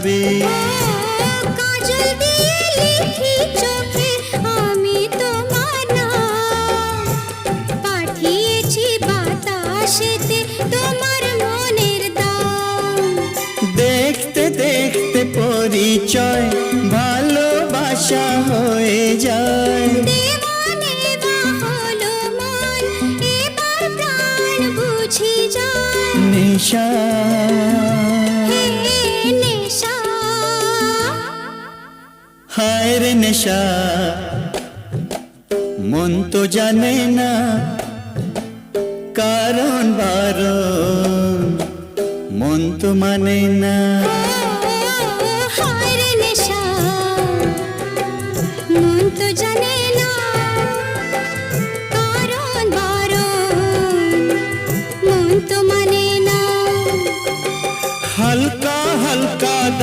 থাকবে। কাজল দিয়ে লিখি চোখে আমি তোমার নাম পাঠিয়েছি বাতাসেতে তোমার মনের দাম। দেখতে দেখতে পরিচয় ভালোবাসা হয়ে যায়। নেশা। হায় রে নেশা। মন তো জানে না কারণ বারণ। মন তো মানে না। হালকা হালকা